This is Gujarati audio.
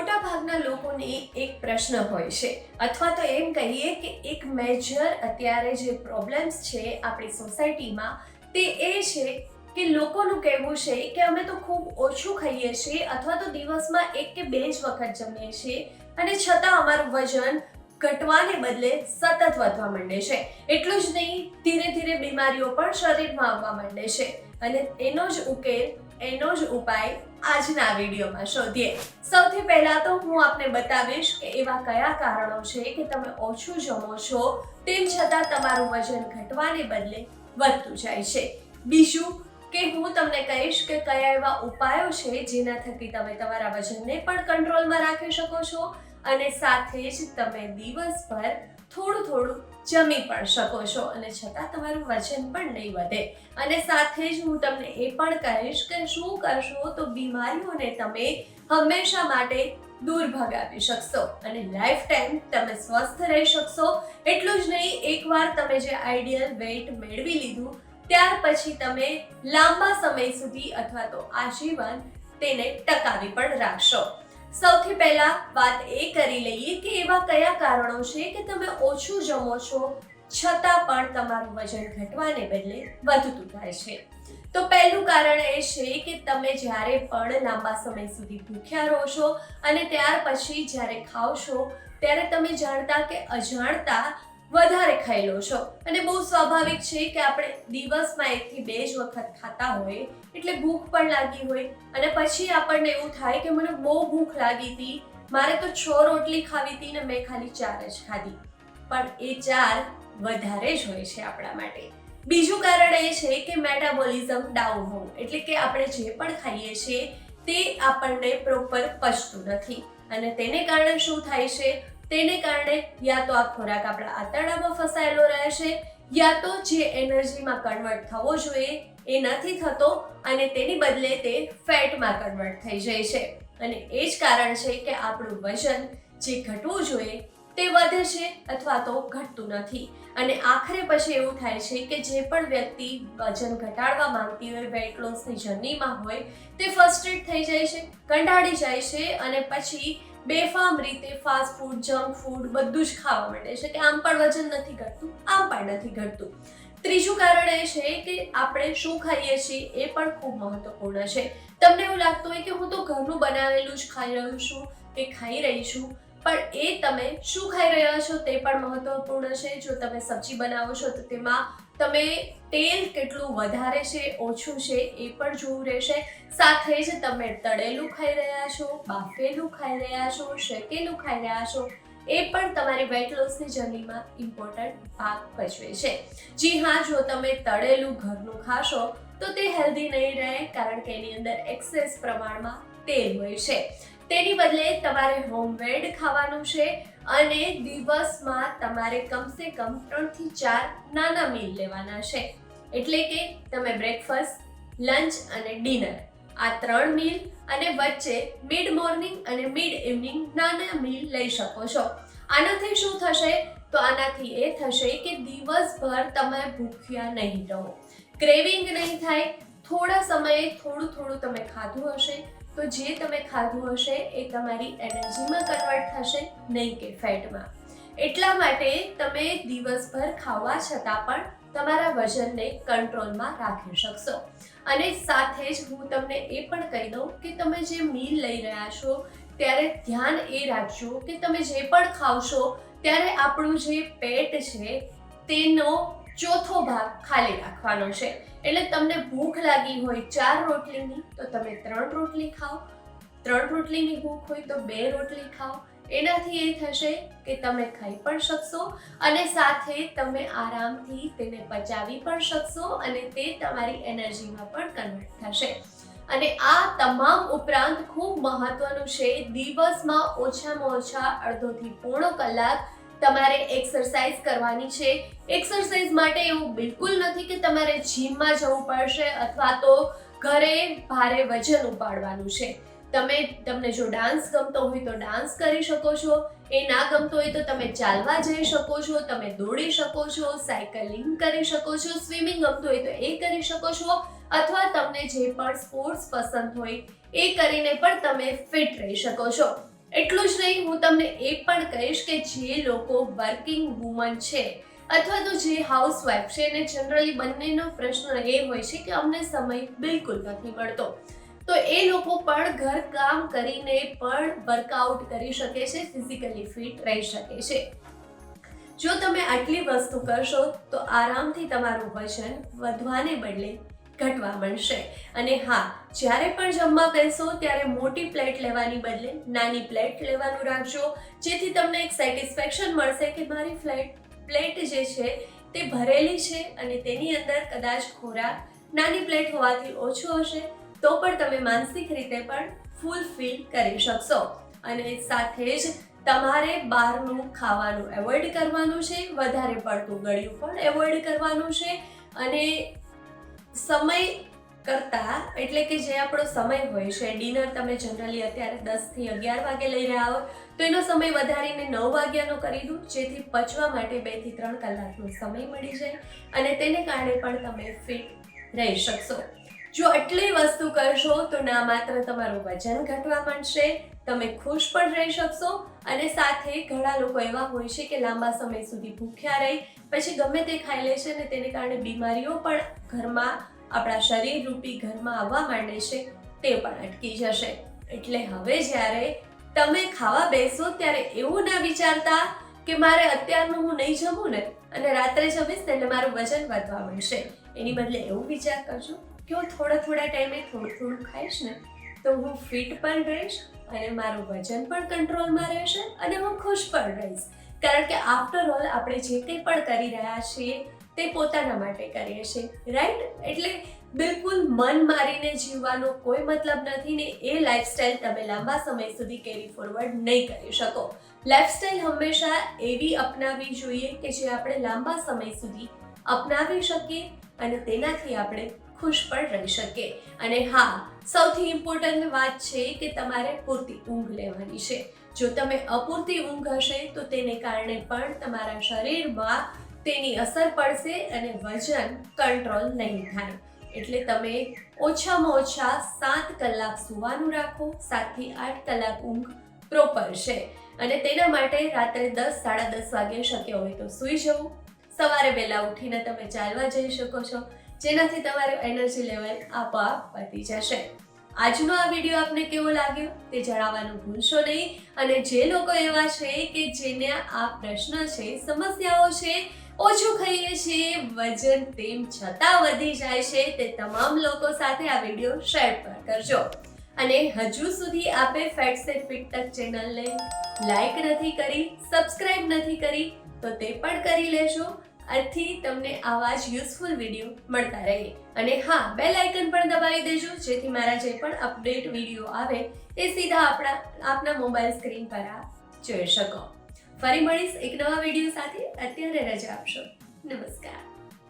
મોટા ભાગના લોકોને એક પ્રશ્ન હોય છે. અથવા તો એમ કહીએ કે એક મેજર અત્યારે જે પ્રોબ્લેમ્સ છે આપણી સોસાયટીમાં તે એ છે કે લોકોનું કહેવું છે કે અમે તો ખૂબ ઓછું ખાઈએ છીએ અથવા તો દિવસમાં એક કે બે જ વખત જમીએ છીએ અને છતાં અમારું વજન ઘટવાને બદલે સતત વધવા માંડે છે. એટલું જ નહીં, ધીરે ધીરે બીમારીઓ પણ શરીરમાં આવવા માંડે છે. અને એનો જ ઉકેલ એનો જ ઉપાય આજના વિડીયોમાં શોધીએ. સૌથી પહેલા તો હું આપને બતાવીશ કે એવા કયા કારણો છે કે તમે ઓછું જમો છો, તેમ છતાં તમારું વજન ઘટવાને બદલે વધતું જાય છે. બીજું કે હું તમને કહીશ કે કયા એવા ઉપાયો છે જેના થકી તમે તમારા વજનને પણ કંટ્રોલમાં રાખી શકો છો અને સાથે જ તમે દિવસભર થોડું થોડું જમી પણ શકો છો અને છતાં તમારું વજન પણ નહીં વધે. અને સાથે જ હું તમને એ પણ કહીશ કે શું કરશો તો બીમારીઓને તમે હંમેશા માટે દૂર ભગાવી શકશો અને લાઈફ ટાઈમ તમે સ્વસ્થ રહી શકશો. એટલું જ નહીં, એકવાર તમે જે આઈડિયલ વેઇટ મેળવી લીધું, ત્યાર પછી તમે લાંબા સમય સુધી અથવા તો આજીવન તેને ટકાવી પણ રાખશો. સૌથી પહેલા વાત એ કરી લઈએ કે એવા કયા કારણો છે કે તમે ઓછું જમો છો, છતાં પણ તમારું વજન ઘટવાને બદલે વધતું થાય છે. તો પહેલું કારણ એ છે કે તમે જ્યારે પણ લાંબા સમય સુધી ભૂખ્યા રહો છો અને ત્યાર પછી જ્યારે ખાવ છો, ત્યારે તમે જાણતા કે અજાણતા વધારે ખાઈ લો છો. અને બહુ સ્વાભાવિક છે કે આપણે દિવસમાં એકથી બે જ વખત ખાતા હોય, એટલે ભૂખ પણ લાગી હોય. અને પછી આપણને એવું થાય કે મને બહુ ભૂખ લાગી હતી, મારે તો છ રોટલી ખાવી હતી ને મેં ખાલી ચાર જ ખાધી. પણ એ ચાર વધારે જ હોય છે આપણા માટે. બીજું કારણ એ છે કે મેટાબોલિઝમ ડાઉન હોવું, એટલે કે આપણે જે પણ ખાઈએ છીએ, તે આપણને પ્રોપર પચતું નથી. અને તેને કારણે શું થાય છે? તેને કારણે યા તો આ ખોરાક આપણા આંતરડામાં ફસાયેલો રહે છે યા તો જે એનર્જીમાં કન્વર્ટ થવો જોઈએ એ નથી થતો અને તેની બદલે તે ફેટમાં કન્વર્ટ થઈ જાય છે. અને એ જ કારણ છે કે આપણું વજન જે ઘટવું જોઈએ તે વધે છે અથવા તો ઘટતું નથી. અને આખરે પછી એવું થાય છે કે જે પણ વ્યક્તિ વજન ઘટાડવા માંગતી હોય વેટ લોસની જર્નીમાં હોય, તે ફર્સ્ટેડ થઈ જાય છે, કંટાળી જાય છે અને પછી બેફામ રીતે ફાસ્ટ ફૂડ જંક ફૂડ બધું જ ખાવા માંડે છે કે આમ પણ વજન નથી ઘટતું, આમ પણ નથી ઘટતું. ત્રીજું કારણ એ છે કે આપણે શું ખાઈએ છીએ એ પણ ખૂબ મહત્વપૂર્ણ છે. તમને એવું લાગતું હોય કે હું તો ઘરનું બનાવેલું જ ખાઈ રહ્યું છું કે ખાઈ રહી છું, પણ એ તમે શું ખાઈ રહ્યા છો તે પણ મહત્વપૂર્ણ છે. જો તમે સબ્જી બનાવો છો તો તેમાં તમે તેલ કેટલું વધારે છે, ઓછું છે, એ પણ જોવું રહેશે. સાથે જ તમે તળેલું ખાઈ રહ્યા છો, બાફેલું ખાઈ રહ્યા છો, શેકેલું ખાઈ રહ્યા છો, એ પણ તમારી વેટ લોસની જર્નીમાં ઇમ્પોર્ટન્ટ ભાગ ભજવે છે. જી હા, જો તમે તળેલું ઘરનું ખાશો, તો તે હેલ્ધી નહીં રહે, કારણ કે એની અંદર એક્સેસ પ્રમાણમાં તેલ હોય છે. તેની બદલે તમારે હોમમેડ ખાવાનું છે અને દિવસમાં તમારે કમસે કમ ત્રણથી ચાર નાના મીલ લેવાના છે. એટલે કે તમે બ્રેકફાસ્ટ લંચ અને ડિનર આ ત્રણ મીલ અને વચ્ચે મિડ મોર્નિંગ અને મિડ ઇવનિંગ નાના મીલ લઈ શકો છો. આનાથી શું થશે? તો આનાથી એ થશે કે દિવસભર તમે ભૂખ્યા નહીં રહો. ક્રેવિંગ નહીં થાય. થોડા સમયે થોડું થોડું તમે ખાધું હશે. તો જે તમે ખાધું હશે એ તમારી એનર્જીમાં કન્વર્ટ થશે, નહીં કે ફેટમાં. એટલા માટે તમે દિવસભર ખાવા છતાં પણ તમારા વજનને કંટ્રોલમાં રાખી શકશો. અને સાથે જ હું તમને એ પણ કહી દઉં કે તમે જે મીલ લઈ રહ્યા છો, ત્યારે ધ્યાન એ રાખજો કે તમે જે પણ ખાવશો, ત્યારે આપણું જે પેટ છે તેનો ચોથો ભાગ ખાલી રાખવાનો છે. એટલે તમને ભૂખ લાગી હોય ચાર રોટલીની, તો તમે ત્રણ રોટલી ખાઓ. ત્રણ રોટલીની ભૂખ હોય તો બે રોટલી ખાઓ. એનાથી એ થશે કે તમે ખાઈ પણ શકશો અને સાથે તમે આરામથી તેને પચાવી પણ શકશો અને તે તમારી એનર્જીમાં પણ કન્વર્ટ થશે. અને આ તમામ ઉપરાંત ખૂબ મહત્વનું છે, દિવસમાં ઓછામાં ઓછા અડધોથી પોણો કલાક તમારે એક્સરસાઇઝ કરવાની છે. એક્સરસાઇઝ માટે એવું બિલકુલ નથી કે તમારે જીમમાં જવું પડશે અથવા તો ઘરે ભારે વજન ઉપાડવાનું છે. તમે, તમને જો ડાન્સ ગમતો હોય તો ડાન્સ કરી શકો છો. એ ના ગમતો હોય તો તમે ચાલવા જઈ શકો છો, તમે દોડી શકો છો સાયકલિંગ કરી શકો છો સ્વિમિંગ ગમતું હોય તો એ કરી શકો છો, અથવા તમને જે પણ સ્પોર્ટ્સ પસંદ હોય એ કરીને પણ તમે ફિટ રહી શકો છો. એટલું જ નહીં, હું તમને એ પણ કહીશ કે જે લોકો વર્કિંગ વુમન છે અથવા તો જે હાઉસવાઈફ છે, એને જનરલી બંનેનો પ્રશ્ન એ હોય છે કે અમને સમય બિલકુલ નથી મળતો. તો એ લોકો પણ ઘર કામ કરીને પણ વર્કઆઉટ કરી શકે છે ફિઝિકલી ફિટ રહી શકે છે. જો તમે આટલી વસ્તુ કરશો તો આરામથી તમારું વજન વધવાને બદલે ઘટવા મળશે અને હા, જ્યારે પણ જમવા બેસો, ત્યારે મોટી પ્લેટ લેવાની બદલે નાની પ્લેટ લેવાનું રાખજો. જેથી તમને એક સેટિસ્ફેક્શન મળશે કે મારી ફ્લેટ પ્લેટ જે છે, તે ભરેલી છે અને તેની અંદર કદાચ ખોરાક નાની પ્લેટ હોવાથી ઓછો હશે, તો પણ તમે માનસિક રીતે પણ ફૂલ ફીલ કરી શકશો. અને સાથે જ તમારે બહારનું ખાવાનું એવોઇડ કરવાનું છે, વધારે પડતું ગળ્યું પણ એવોઇડ કરવાનું છે. અને સમય કરતાં, એટલે કે જે આપણો સમય હોય છે, ડિનર તમે જનરલી અત્યારે દસથી અગિયાર વાગે લઈ રહ્યા હો, તો એનો સમય વધારીને નવ વાગ્યાનો કરી દો જેથી પચવા માટે બેથી ત્રણ કલાકનો સમય મળી જાય અને તેને કારણે પણ તમે ફિટ રહી શકશો. જો આટલી વસ્તુ કરશો, તો ના માત્ર તમારું વજન ઘટવા માંડશે તમે ખુશ પણ રહી શકશો અને સાથે ઘણા લોકો એવા હોય છે કે લાંબા સમય સુધી ભૂખ્યા રહી. પછી ગમે તે ખાઈ લે છે અને તેને કારણે બીમારીઓ પણ ઘરમાં, આપણા શરીર રૂપી ઘરમાં આવવા માંડે છે, તે પણ અટકી જશે. એટલે હવે જ્યારે તમે ખાવા બેસો ત્યારે એવું ના વિચારતા કે મારે અત્યારનું હું નહીં જમું ને, અને રાત્રે જમીશ ને એટલે મારું વજન વધવા મળશે એની બદલે એવું વિચાર કરજો કે હું થોડા થોડા ટાઈમે થોડું થોડું ખાઈશ ને, તો હું ફિટ પણ રહીશ અને મારું વજન પણ કંટ્રોલમાં રહેશે અને હું ખુશ પણ રહીશ. કારણ કે આફ્ટર ઓલ આપણે જે કંઈ પણ કરી રહ્યા છીએ, તે પોતાના માટે કરીએ છીએ. રાઈટ એટલે બિલકુલ મન મારીને જીવવાનો કોઈ મતલબ નથી ને એ લાઈફસ્ટાઈલ તમે લાંબા સમય સુધી કેરી ફોરવર્ડ નહીં કરી શકો. લાઈફસ્ટાઈલ હંમેશા એવી અપનાવવી જોઈએ કે જે આપણે લાંબા સમય સુધી અપનાવી શકીએ અને તેનાથી આપણે ખુશ પણ રહી શકે. અને હા, સૌથી ઇમ્પોર્ટન્ટ વાત છે કે તમારે પૂરતી ઊંઘ લેવાની છે. જો તમે અપૂરતી ઊંઘ હશે, તો તેને કારણે પણ તમારા શરીરમાં તેની અસર પડશે અને વજન કંટ્રોલ નહીં થાય. એટલે તમે ઓછામાં ઓછા સાત કલાક સૂવાનું રાખો, સાતથી આઠ કલાક ઊંઘ પ્રોપર છે. અને તેના માટે રાત્રે દસ, સાડા દસ વાગે શક્ય હોય તો સૂઈ જવું. સવારે વહેલા ઉઠીને તમે ચાલવા જઈ શકો છો. જેનાથી તમારું એનર્જી લેવલ આપોઆપ વધી જશે. આજનો આ વીડિયો આપને કેવો લાગ્યો તે જણાવવાનું ભૂલશો નહીં. અને જે લોકો એવા છે કે જેને આ પ્રશ્ન છે, સમસ્યાઓ છે, ઓછું ખાઈએ છીએ, વજન તેમ છતાં વધી જાય છે, તે તમામ લોકો સાથે આ વીડિયો શેર પણ કરજો. અને હજુ સુધી આપે ફેટ્સ એન્ડ ફિટ તક ચેનલને લાઈક નથી કરી, સબસ્ક્રાઇબ નથી કરી, તો તે પણ કરી લેજો. આથી તમને આવા જ યુઝફુલ વીડિયો મળતા રહે અને હા બેલ આઇકન પણ દબાવી દેજો, જેથી મારા જે પણ અપડેટ વીડિયો આવે, એ સીધા આપણા, આપના મોબાઈલ સ્ક્રીન પર આપ જોઈ શકો. ફરી મળીશ એક નવા વીડિયો સાથે. અત્યારે રજા આપશો. નમસ્કાર.